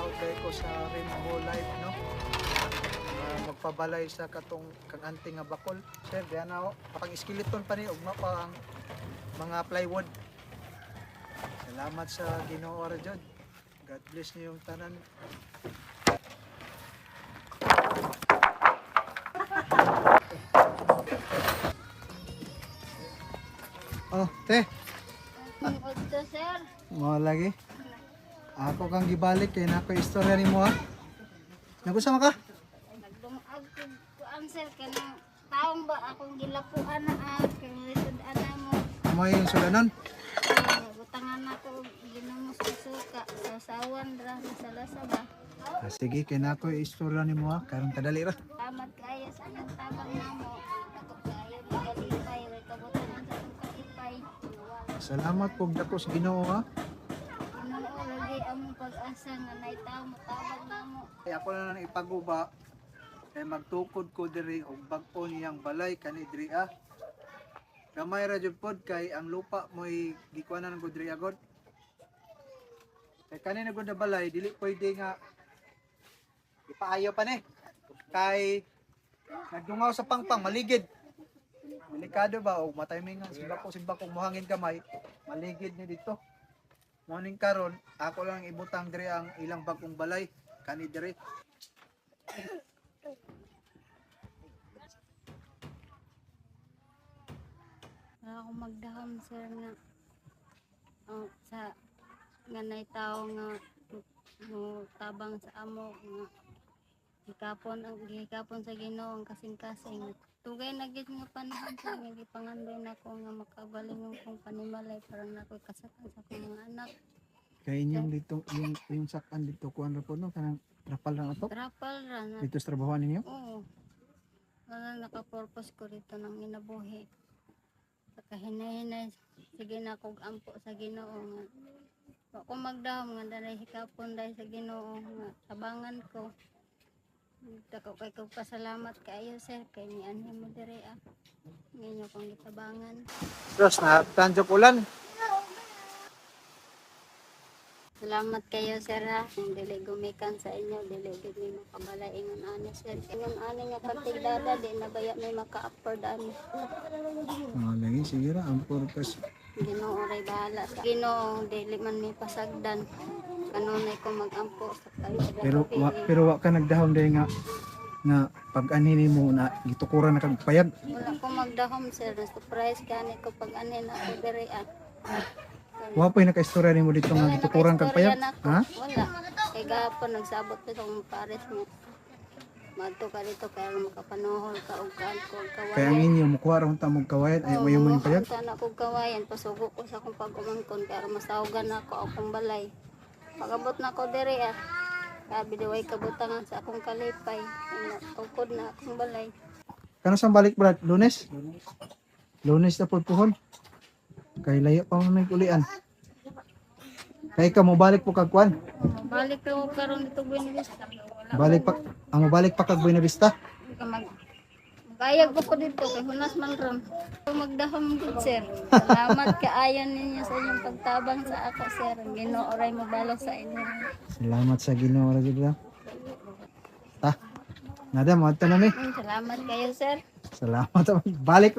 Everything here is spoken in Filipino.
out day ko sa Rainbow Life no. Ah, magpabalay sa katong kang anting nga bakol. Sir, diyan na ako. Pang skeleton pa ni ugma pa ang mga plywood. Salamat sa Ginoo ra jud. God bless niyo yung tanan. Oh, te, Tungkol to, sir. mo lagi. Ako kang gibalik kay nako istorya nimo ha. Nagusama ka? Nagdungag ko ko ang sir kanang taong ba akong gilapuan na ah, kay lisod ana mo. Amo yung sulanon. Butangan ako ginamos sa suka sa sawan ra sa lasa ba. Ah, sige, kay nako istorya nimo ha. Karong kadali ra. Salamat kayo sa inyong tabang namo. Salamat pug dako sa Ginoo ha. Pag-asa nga nay tawo motabang namo. Kay ako na nang ipaguba kay magtukod ko diri og bag-o niyang balay kani diri ah. Gamay ra jud pod kay ang lupa mo'y gikuanan ko diri agod. Kay kani na gud na balay dili pwede nga ipaayo pa ni. Kay nagdungaw sa pangpang maligid. Delikado ba o mataymingan simba ko simba kong muhangin kamay maligid ni dito. Morning karon ako lang ibutang diri ang ilang bagong balay kani diri. Wala ako magdahom sir nga oh, sa nga nay tao nga mo tabang sa amo nga gikapon ang gikapon sa Ginoo ang kasing-kasing. Tugay na gid nga panahon sa nga gipangandoy nako nga makabalingon kong panimalay para nako kasakan sa akong mga anak. Kay inyong dito yung yung sakan dito kuan ra po no? Kanang trapal lang ato. trapal ra na. Dito sa trabaho ninyo. oo. Wala naka-purpose ko dito ng inabuhi. Sa kahinay-hinay sige na kog ampo sa Ginoo nga. Wa ko magdahom nga dalay hikapon dahil sa Ginoo nga tabangan ko Dako kay kog pasalamat kaayo sir kay ni anhi mo diri ah. Nginyo kong gitabangan. Terus na tanjok ulan. Salamat kayo sir ha. Kung dili gumikan sa inyo, dili gid mi makabalay ingon ani sir. Ingon ani nga kantigdada di na baya may maka-afford ani. Oh, lagi sige ra ang purpose. Ginoo ray bahala sa Ginoo dili man mi pasagdan. Kanunay ko magampo sa kayo. Pero wa, pero wa ka nagdahom dahil nga nga pag anini mo na gitukuran na kag payag. wala ko magdahom sir. Surprise kani ko pag anin ako diri ah. Wa pa naka-istorya nimo dito nga gitukuran kag payag. Ha? Wala. Kay gapon nagsabot pa sa akong pares mo. Madto ka dito kaya makapanohol ka og alcohol kawayan. Kaya ang inyo mukuha ra unta mo kawayan ay wayo mo yung payag. Sana kog kawayan pasugo ko sa akong pag-umangkon masahugan na ako akong balay. Pagabot na ko diri ah. Sabi di way kabutangan sa akong kalipay. Tukod na akong balay. Kano sa balik brad? Lunes? Lunes na pod puhon. Kay layo pa mo ulian. Kay ka mo balik po kag kuan. Balik ko karon dito Buenavista. Wala Balik pa amo balik pa kag Buena Vista. ka mag Magayag ko po dito kay Hunas man ron. Magdahom gud sir. Salamat kaayo ninyo sa inyong pagtabang sa ako sir. Ginoo ray mo balo sa inyo. Salamat sa Ginoo ra jud. Ta. Nada mo adto na mi. Salamat kayo sir. Salamat. Balik na